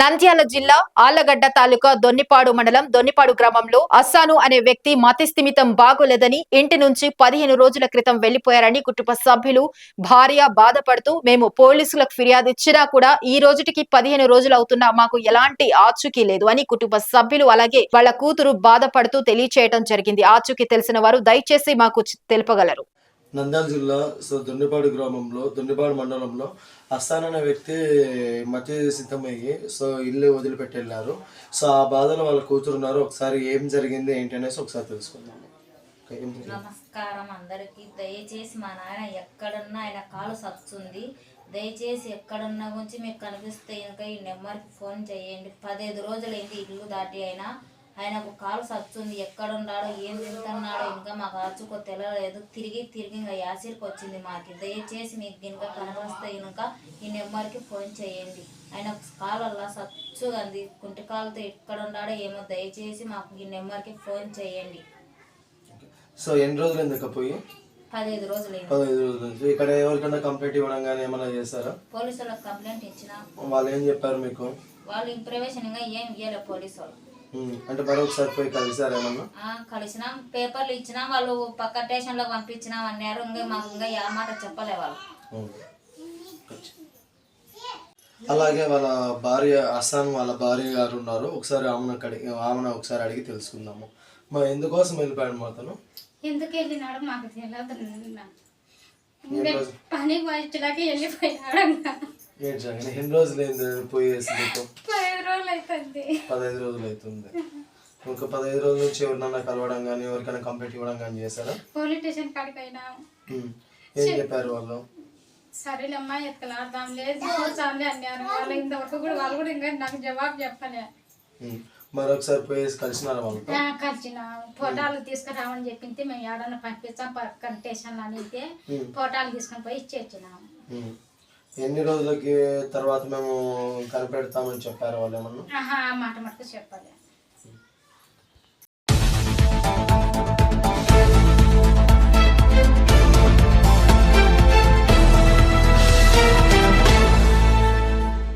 నంద్యాల జిల్లా ఆళ్ళగడ్డ తాలూకా దొన్నిపాడు మండలం దొన్నిపాడు గ్రామంలో అస్సాను అనే వ్యక్తి మతిస్థిమితం బాగోలేదని ఇంటి నుంచి పదిహేను రోజుల క్రితం వెళ్ళిపోయారని కుటుంబ సభ్యులు భార్య బాధపడుతూ మేము పోలీసులకు ఫిర్యాదు ఇచ్చినా కూడా ఈ రోజుటికి పదిహేను రోజులు అవుతున్నా మాకు ఎలాంటి ఆచూకీ లేదు అని కుటుంబ సభ్యులు అలాగే వాళ్ళ కూతురు బాధపడుతూ తెలియచేయడం జరిగింది. ఆచూకీ తెలిసిన వారు దయచేసి మాకు తెలుపగలరు. నంద్యాల జిల్లా సో దొండిపాడు గ్రామంలో దొండిపాడు మండలంలో అస్థాన్ అనే వ్యక్తి మతి సిద్ధమయ్యి సో ఇల్లు వదిలిపెట్టి వెళ్ళారు సో ఆ బాధలో వాళ్ళ కూతురున్నారు ఒకసారి ఏం జరిగింది ఏంటి అనేసి ఒకసారి తెలుసుకుందాము నమస్కారం అందరికీ. దయచేసి మా నాయన ఎక్కడున్నా ఆయన కాలు సచ్చుంది దయచేసి ఎక్కడున్నా గురించి మీకు కనిపిస్తే ఇంకా ఈ నెంబర్కి ఫోన్ చేయండి. పదిహేను రోజులైంది ఇల్లు దాటి అయినా. ఆయనకు కాలు సచ్చుంది ఎక్కడున్నాడో ఏం తింటున్నాడో ఇంకా మాకు ఆచుకో తెలియలేదు తిరిగి తిరిగి ఇంకా యాసిర్కి వచ్చింది మాకి. దయచేసి మీకు ఇంకా కనిపిస్తే ఇంకా ఈ నెంబర్కి ఫోన్ చేయండి. ఆయన కాలు అలా సచ్చుగా ఉంది కుంటి కాలుతో ఎక్కడున్నాడో ఏమో దయచేసి మాకు ఈ నెంబర్కి ఫోన్ చేయండి. సో ఎన్ని రోజులు ఎందుకు పోయి? పదిహేను రోజులైంది పదహైదు రోజుల ఇక్కడ ఎవరికైనా కంప్లైంట్ ఇవ్వడం కానీ ఏమైనా చేస్తారా? పోలీసులకు కంప్లైంట్ ఇచ్చిన. వాళ్ళు ఏం చెప్పారు మీకు? వాళ్ళు ఇంప్రవేషన్ ఇంకా ఏం ఇవ్వలే పోలీసు వాళ్ళు. అంటే మరొకసారి పోయి కలిసారు ఏమన్నా? ఆ, కలిసినాం. పేపర్లు ఇచ్చినాం. వాళ్ళు పక్క స్టేషన్లో పంపించినాం అన్నారు. ఇంకా మాకు ఇంకా ఏ మాట చెప్పలే వాళ్ళు. అలాగే వాళ్ళ భార్య అస్సాన్ వాళ్ళ భార్య గారు ఉన్నారు. ఒకసారి ఆమెను అడిగి ఆమెను ఒకసారి అడిగి తెలుసుకుందాము. మా ఎందుకోసం వెళ్ళిపోయాడు మా అతను? ఎందుకు వెళ్ళినాడో మాకు తెలియదు పని వచ్చేలాగా వెళ్ళిపోయినాడు. ఏంటి జగన్ ఎన్ని రోజులు పోయేసి నీకు పదిహేను రోజులు అవుతుంది పదహైదు రోజులు అవుతుంది ఇంకా పదహైదు రోజుల నుంచి ఎవరినన్నా కలవడం కానీ ఎవరికైనా కంప్లైంట్ ఇవ్వడం కానీ చేశారా? పోలీస్ స్టేషన్ కాడికి అయినాం ఉమ్. ఏం చెప్పారు వాళ్ళు? సరేలేమ్మా ఎత్తుకలాడదాం లేదు చాలే అన్నారు వాళ్ళు ఇంతవరకు కూడా వాళ్ళు కూడా ఇంకా నాకు జవాబు చెప్పలే. మరొకసారి పోయేసి కలిసినారా వాళ్ళతో? ఆ, కలిసిన. ఫోటోలు తీసుకురామని చెప్పింది. మేము ఏడన్నా పంపిస్తాం పక్కన స్టేషన్లో అయితే ఫోటోలు తీసుకొని పోయి ఇచ్చేచ్చినాము. ఎన్ని రోజులకి తర్వాత మేము కనిపెడతామని చెప్పారు వాళ్ళు ఏమన్నా? మాట మటుకు